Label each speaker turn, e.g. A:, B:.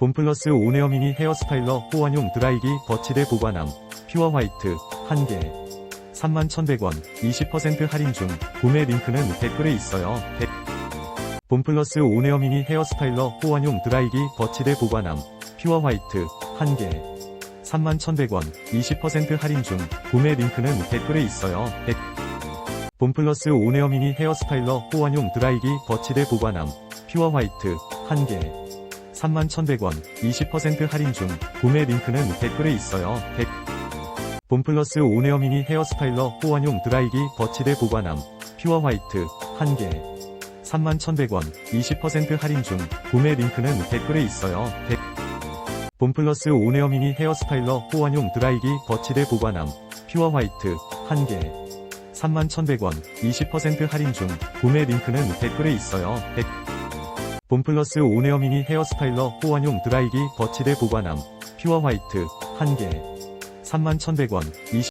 A: 봄플러스 온에어 미니 헤어스타일러 호환용 드라이기 거치대 보관함 퓨어 화이트 1개 31,100원 20% 할인 중 구매 링크는 댓글에 있어요. 데- 봄플러스 온에어 미니 헤어스타일러 호환용 드라이기 거치대 보관함 퓨어 화이트 1개 31,100원 20% 할인 중 구매 링크는 댓글에 있어요. 데- 봄플러스 온에어 미니 헤어스타일러 호환용 드라이기 거치대 보관함 퓨어 화이트 1개 31,100원 20% 할인 중 구매 링크는 댓글에 있어요. 데- 봄플러스 온에어 미니 헤어 스타일러 호환용 드라이기 거치대 보관함 퓨어 화이트 1개 31,100원 20% 할인 중 구매 링크는 댓글에 있어요. 데- 봄플러스 온에어 미니 헤어 스타일러 호환용 드라이기 거치대 보관함 퓨어 화이트 1개 31,100원 20% 할인 중 구매 링크는 댓글에 있어요. 데- 봄플러스 온에어 미니 헤어스타일러 호환용 드라이기 거치대 보관함. 퓨어 화이트 1개. 31,100원 20